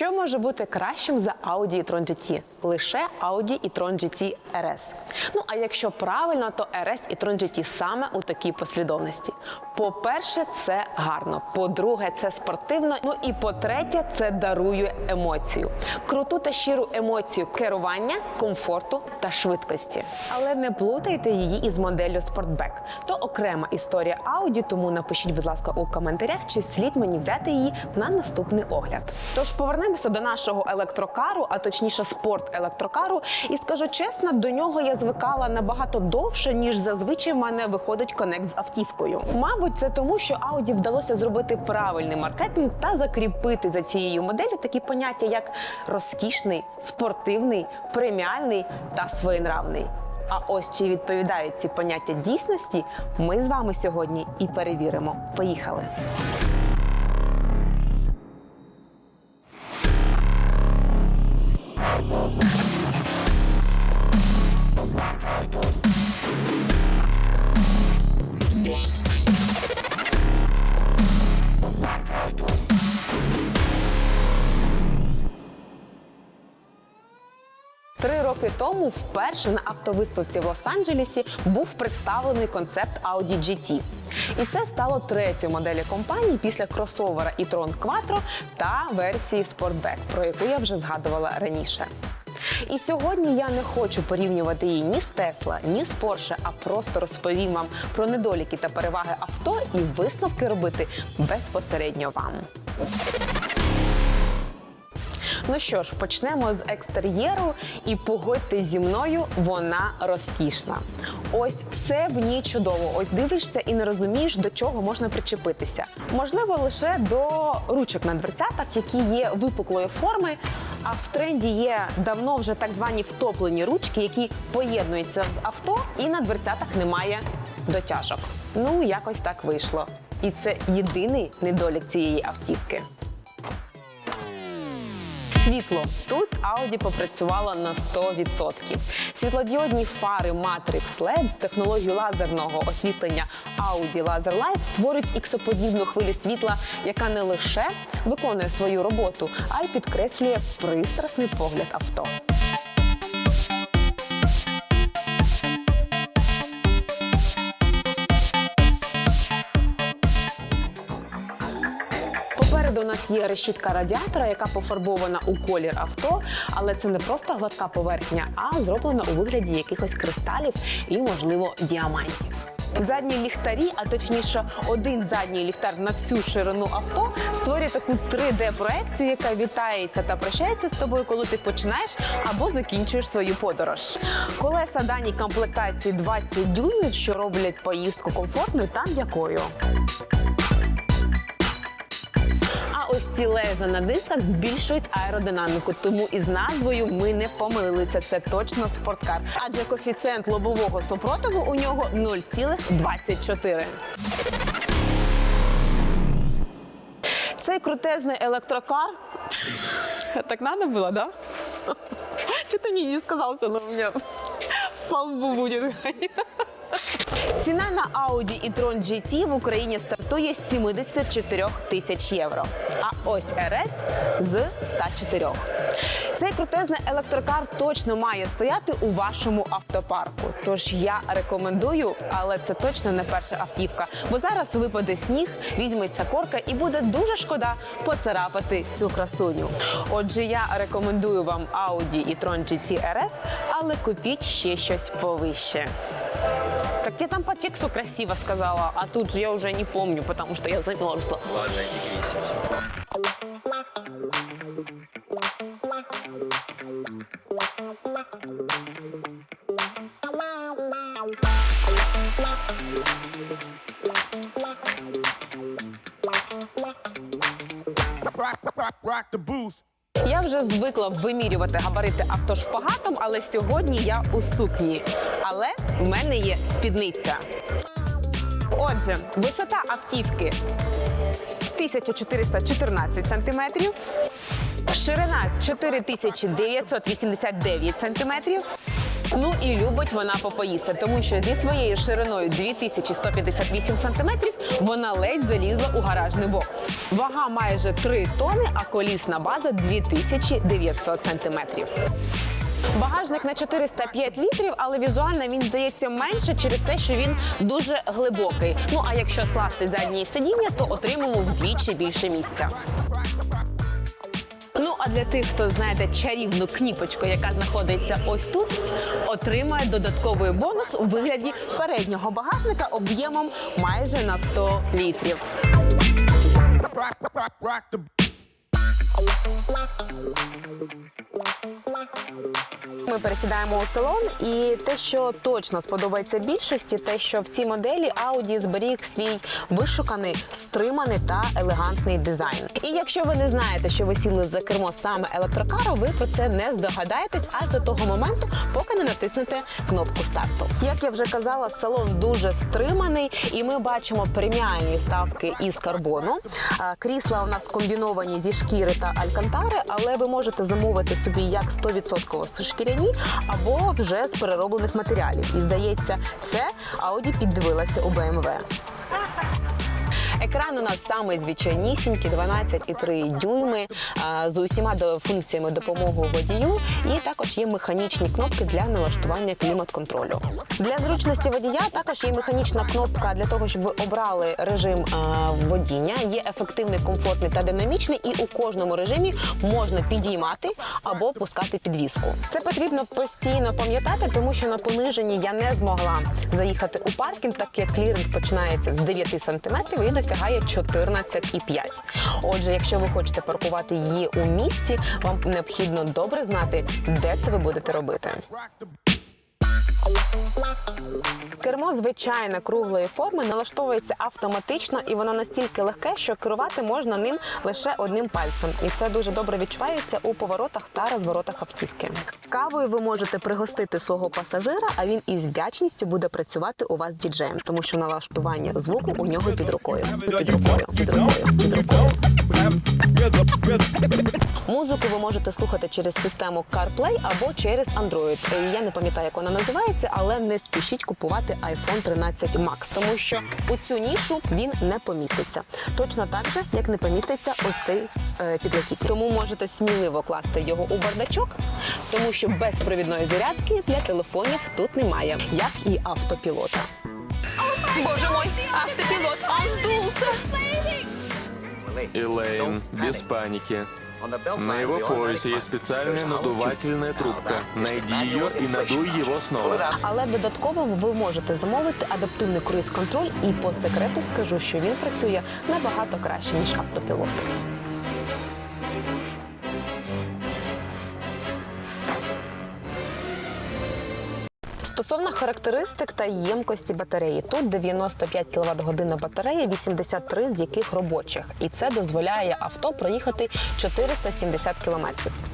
Що може бути кращим за Audi e-tron GT? Лише Audi e-tron GT RS. Ну а якщо правильно, то RS e-tron GT саме у такій послідовності. По-перше, це гарно. По-друге, це спортивно. Ну і по-третє, це дарує емоцію. Круту та щиру емоцію керування, комфорту та швидкості. Але не плутайте її із моделлю Sportback. То окрема історія Audi, тому напишіть, будь ласка, у коментарях, чи слід мені взяти її на наступний огляд. Тож повернемося до нашого електрокару, а точніше спорт електрокару. І скажу чесно, до нього я звикала набагато довше, ніж зазвичай в мене виходить конект з автівкою. Мабуть, це тому, що Audi вдалося зробити правильний маркетинг та закріпити за цією моделлю такі поняття, як розкішний, спортивний, преміальний та своєнравний. А ось чи відповідають ці поняття дійсності, ми з вами сьогодні і перевіримо. Поїхали! Три роки тому вперше на автовиставці в Лос-Анджелесі був представлений концепт Audi GT. І це стало третьою моделлю компанії після кросовера e-tron Quattro та версії Sportback, про яку я вже згадувала раніше. І сьогодні я не хочу порівнювати її ні з Тесла, ні з Порше, а просто розповім вам про недоліки та переваги авто і висновки робити безпосередньо вам. Ну що ж, почнемо з екстер'єру і погодьтесь зі мною, вона розкішна. Ось все в ній чудово. Ось дивишся і не розумієш, до чого можна причепитися. Можливо, лише до ручок на дверцятах, які є випуклої форми. А в тренді є давно вже так звані втоплені ручки, які поєднуються з авто, і на дверцятах немає дотяжок. Ну, якось так вийшло. І це єдиний недолік цієї автівки. Світло тут Audi попрацювала на 100%. Світлодіодні фари Matrix LED з технологією лазерного освітлення Audi Laser Light створюють іксоподібну хвилю світла, яка не лише виконує свою роботу, а й підкреслює пристрасний погляд авто. Є решітка радіатора, яка пофарбована у колір авто, але це не просто гладка поверхня, а зроблена у вигляді якихось кристалів і, можливо, діамантів. Задні ліхтарі, а точніше, один задній ліхтар на всю ширину авто створює таку 3D-проекцію, яка вітається та прощається з тобою, коли ти починаєш або закінчуєш свою подорож. Колеса даній комплектації 20 дюймів, що роблять поїздку комфортною та м'якою. А леза на дисках збільшують аеродинаміку, тому із назвою ми не помилилися. Це точно спорткар. Адже коефіцієнт лобового супротиву у нього 0,24. Цей крутезний електрокар. Так треба було, да? Чи ти мені не сказав, що на мене по лбу буде? Ціна на Audi e-tron GT в Україні стартує з 74 тисяч євро. А ось RS з 104. Цей крутезний електрокар точно має стояти у вашому автопарку. Тож я рекомендую, але це точно не перша автівка. Бо зараз випаде сніг, візьметься корка і буде дуже шкода поцарапати цю красуню. Отже, я рекомендую вам Audi e-tron GT RS, але купіть ще щось повище. Так я там по тексту красиво сказала, а тут я уже не помню, потому что я замерзла. Ладно, rock the booth. Я вже звикла вимірювати габарити автошпагатом, але сьогодні я у сукні. Але в мене є спідниця. Отже, висота автівки 1414 сантиметрів, ширина 4989 сантиметрів, Ну і любить вона попоїсти, тому що зі своєю шириною 2158 сантиметрів вона ледь залізла у гаражний бокс. Вага майже 3 тони, а колісна база 2900 сантиметрів. Багажник на 405 літрів, але візуально він здається менше через те, що він дуже глибокий. Ну а якщо скласти заднє сидіння, то отримаємо вдвічі більше місця. А для тих, хто знаєте чарівну кніпочку, яка знаходиться ось тут, отримає додатковий бонус у вигляді переднього багажника об'ємом майже на 100 літрів. Rock, rock, rock the Ми пересідаємо у салон, і те, що точно сподобається більшості, те, що в цій моделі Audi зберіг свій вишуканий, стриманий та елегантний дизайн. І якщо ви не знаєте, що ви сіли за кермо саме електрокару, ви про це не здогадаєтесь аж до того моменту, поки не натиснете кнопку старту. Як я вже казала, салон дуже стриманий, і ми бачимо преміальні ставки із карбону. Крісла у нас комбіновані зі шкіри та алькантари, але ви можете замовити собі як 100% шкіряні або вже з перероблених матеріалів. І здається, це Audi піддивилася у BMW. Екран у нас самий звичайнісінький, 12,3 дюйми з усіма функціями допомоги водію. І також є механічні кнопки для налаштування клімат-контролю. Для зручності водія також є механічна кнопка для того, щоб ви обрали режим водіння. Є ефективний, комфортний та динамічний, і у кожному режимі можна підіймати або пускати підвіску. Це потрібно постійно пам'ятати, тому що на пониженні я не змогла заїхати у паркінг, так як кліренс починається з 9 см і досягає 14,5. Отже, якщо ви хочете паркувати її у місті, вам необхідно добре знати, де це ви будете робити. Кермо звичайне круглої форми налаштовується автоматично, і воно настільки легке, що керувати можна ним лише одним пальцем. І це дуже добре відчувається у поворотах та розворотах автівки. Кавою ви можете пригостити свого пасажира, а він із вдячністю буде працювати у вас діджеєм, тому що налаштування звуку у нього під рукою. Під рукою, під рукою, під рукою. Музику ви можете слухати через систему CarPlay або через Android. Я не пам'ятаю, як вона називається, але не спішіть купувати iPhone 13 Max, тому що у цю нішу він не поміститься. Точно так же, як не поміститься ось цей е, підлокітник. Тому можете сміливо класти його у бардачок, тому що безпровідної зарядки для телефонів тут немає, як і автопілота. Боже мой, автопілот, он здулся! Элейн, без паники. На его поясе есть специальная надувательная трубка. Найди ее и надуй его снова. Але додатково ви можете замовити адаптивний круїз-контроль, і по секрету скажу, що він працює набагато краще ніж автопілот. Стосовно характеристик та ємкості батареї, тут 95 кВт година батареї, 83 з яких робочих, і це дозволяє авто проїхати 470 км.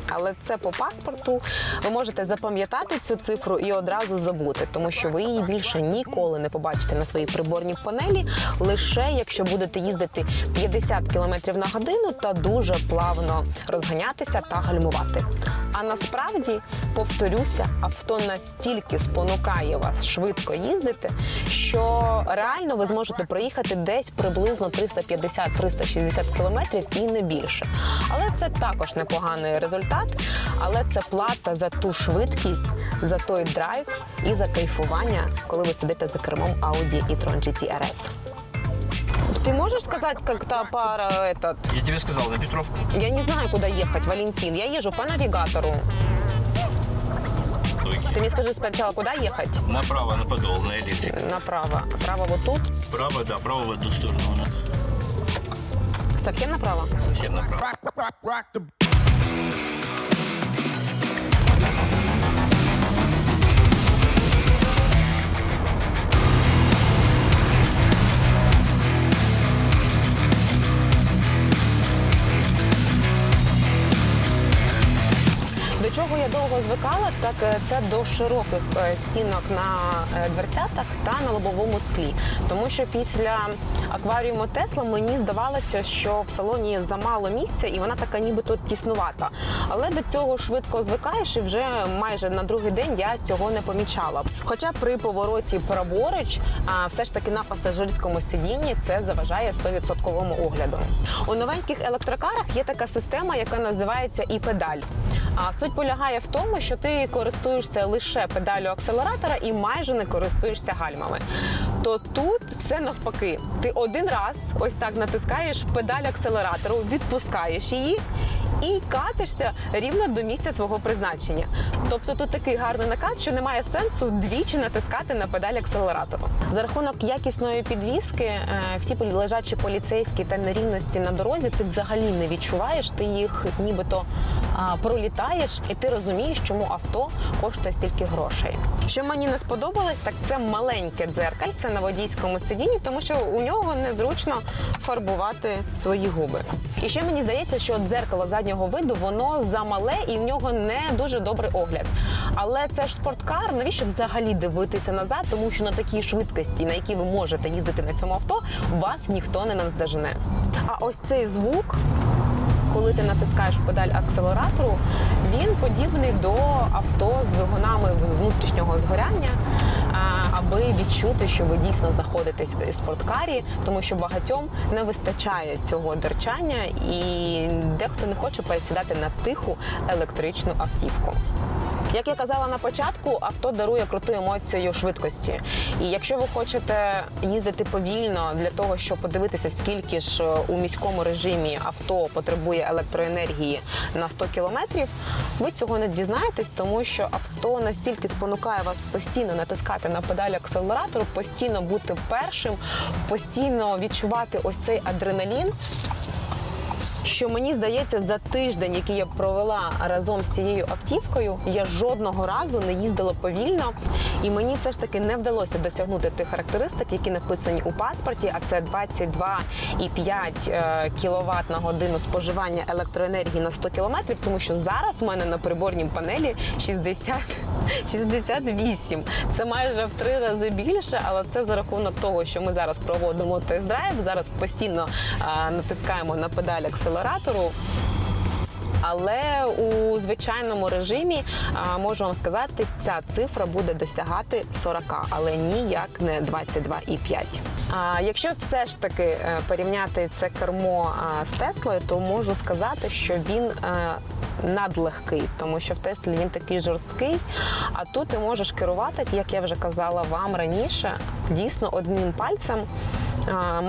Але це по паспорту. Ви можете запам'ятати цю цифру і одразу забути, тому що ви її більше ніколи не побачите на своїй приборній панелі, лише якщо будете їздити 50 км на годину та дуже плавно розганятися та гальмувати. А насправді, повторюся, авто настільки спонукає вас швидко їздити, що реально ви зможете проїхати десь приблизно 350-360 кілометрів і не більше. Але це також непоганий результат. Але це плата за ту швидкість, за той драйв і за кайфування, коли ви сидите за кермом Audi e-tron GT RS. Ты можешь сказать как-то пара этот? Я тебе сказал, на Петровку. Я не знаю, куда ехать, Валентин. Я езжу по навигатору. Ты мне скажи сначала, куда ехать? Направо на подол, на электрик. Направо. Право вот тут? Право, да, право в одну сторону у нас. Совсем направо? Совсем направо. Звикала, так е, це до широких е, стінок на е, дверцятах та на лобовому склі. Тому що після акваріуму Тесла мені здавалося, що в салоні замало місця і вона така нібито тіснувата. Але до цього швидко звикаєш, і вже майже на другий день я цього не помічала. Хоча при повороті праворуч, все ж таки на пасажирському сидінні це заважає 100% огляду. У новеньких електрокарах є така система, яка називається і педаль. А суть полягає в тому, що ти користуєшся лише педалю акселератора і майже не користуєшся гальмами. То тут все навпаки. Ти один раз ось так натискаєш педаль акселератору, відпускаєш її. І катишся рівно до місця свого призначення. Тобто тут такий гарний накат, що немає сенсу двічі натискати на педаль акселератору. За рахунок якісної підвіски, е, всі лежачі поліцейські та нерівності на дорозі ти взагалі не відчуваєш. Ти їх нібито пролітаєш, і ти розумієш, чому авто коштує стільки грошей. Що мені не сподобалось, так це маленьке дзеркальце на водійському сидінні, тому що у нього незручно фарбувати свої губи. І ще мені здається, що дзеркало заднього виду воно замале і в нього не дуже добрий огляд. Але це ж спорткар. Навіщо взагалі дивитися назад? Тому що на такій швидкості, на якій ви можете їздити на цьому авто, вас ніхто не наздожене. А ось цей звук коли ти натискаєш педаль акселератору, він подібний до авто з двигунами внутрішнього згоряння, аби відчути, що ви дійсно знаходитесь у спорткарі, тому що багатьом не вистачає цього дерчання, і дехто не хоче пересідати на тиху електричну автівку. Як я казала на початку, авто дарує круту емоцію швидкості. І якщо ви хочете їздити повільно для того, щоб подивитися, скільки ж е, у міському режимі авто потребує електроенергії на 100 кілометрів, ви цього не дізнаєтесь, тому що авто настільки спонукає вас постійно натискати на педаль акселератору, постійно бути першим, постійно відчувати ось цей адреналін що мені здається, за тиждень, який я провела разом з цією автівкою, я жодного разу не їздила повільно, і мені все ж таки не вдалося досягнути тих характеристик, які написані у паспорті. А це 22,5 кВт на годину споживання електроенергії на 100 кілометрів, тому що зараз в мене на приборній панелі 60 68. Це майже в три рази більше, але це за рахунок того, що ми зараз проводимо тест-драйв. Зараз постійно а, натискаємо на педаль акселератору. Але у звичайному режимі можу вам сказати, ця цифра буде досягати 40, але ніяк не 22,5. А якщо все ж таки е, порівняти це кермо з Теслою, то можу сказати, що він е, надлегкий, тому що в Теслі він такий жорсткий. А тут ти можеш керувати, як я вже казала вам раніше, дійсно одним пальцем.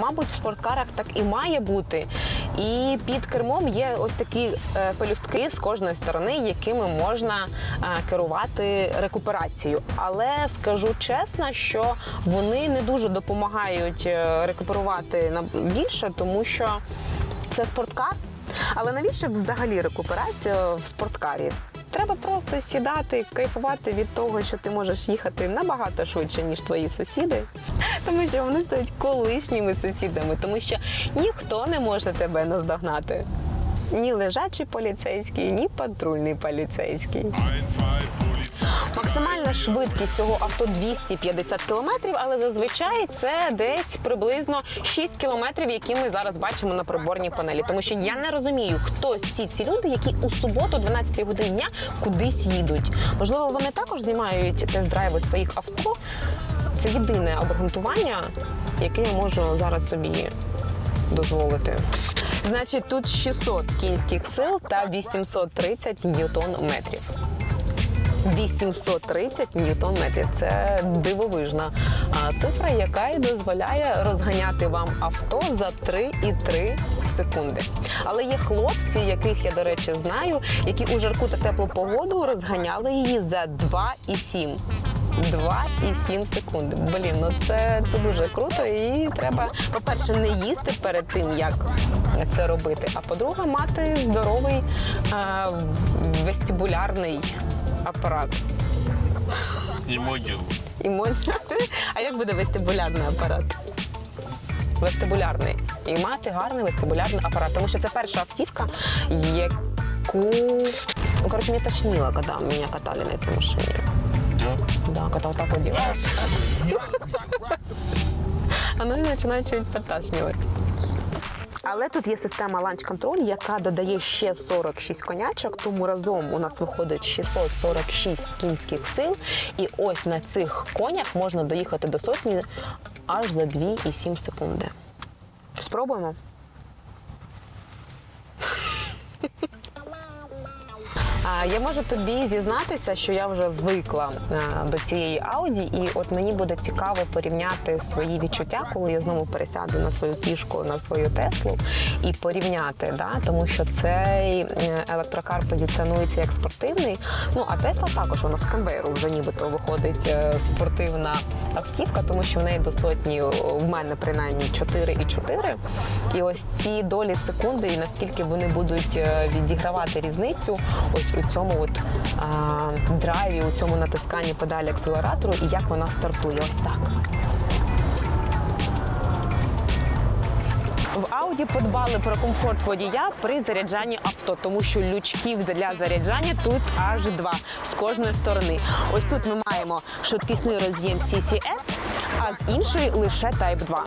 Мабуть, в спорткарах так і має бути. І під кермом є ось такі е, пелюстки з кожної сторони, якими можна е, керувати рекуперацією. Але скажу чесно, що вони не дуже допомагають е, рекуперувати більше, тому що це спорткар. Але навіщо взагалі рекуперація в спорткарі? Треба просто сідати, кайфувати від того, що ти можеш їхати набагато швидше, ніж твої сусіди, тому що вони стають колишніми сусідами, тому що ніхто не може тебе наздогнати. Ні лежачий поліцейський, ні патрульний поліцейський. Максимальна швидкість цього авто 250 км, але зазвичай це десь приблизно 6 км, які ми зараз бачимо на приборній панелі. Тому що я не розумію, хто всі ці люди, які у суботу, 12 годин дня, кудись їдуть. Можливо, вони також знімають тест-драйви своїх авто. Це єдине обґрунтування, яке я можу зараз собі дозволити. Значить, тут 600 кінських сил та 830 ньютон метрів. 830 ньютон метрів. Це дивовижна цифра, яка і дозволяє розганяти вам авто за 3,3 секунди. Але є хлопці, яких я, до речі, знаю, які у жарку та теплу погоду розганяли її за 2,7. 2,7 секунди. Блін, ну це, це дуже круто. І треба, по-перше, не їсти перед тим, як це робити. А по-друге, мати здоровий а, вестибулярний апарат. І модю. І. А як буде вестибулярний апарат? Вестибулярний. І мати гарний вестибулярний апарат. Тому що це перша автівка, яку Ну, короче, мне тошнило, когда меня катали на этой машине. Да? Да, когда вот так вот делаешь. Оно починає чуть поташнювати. Але тут є система Launch Control, яка додає ще 46 конячок, тому разом у нас виходить 646 кінських сил. І ось на цих конях можна доїхати до сотні аж за 2,7 секунди. Спробуємо. Я можу тобі зізнатися, що я вже звикла е, до цієї ауді, і от мені буде цікаво порівняти свої відчуття, коли я знову пересяду на свою кішку, на свою Теслу, і порівняти, да? тому що цей е, електрокар позиціонується як спортивний. Ну а Тесла також вона з конвейеру вже нібито виходить е, спортивна автівка, тому що в неї до сотні в мене принаймні 4,4. І ось ці долі секунди, і наскільки вони будуть відігравати різницю, ось у цьому от а, драйві, у цьому натисканні педалі акселератору, і як вона стартує. Ось так. В Ауді подбали про комфорт водія при заряджанні авто, тому що лючків для заряджання тут аж два з кожної сторони. Ось тут ми маємо швидкісний роз'єм CCS, а з іншої лише Type 2.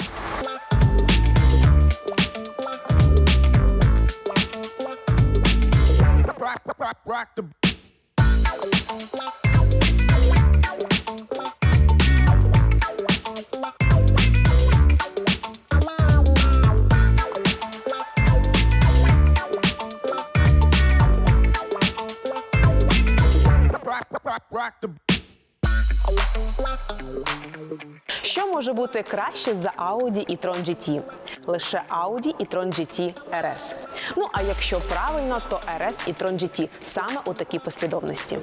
Rock the. Може бути краще за Audi і Tron GT? Лише Audi і Tron GT RS. Ну а якщо правильно, то RS і Tron GT саме у такій послідовності.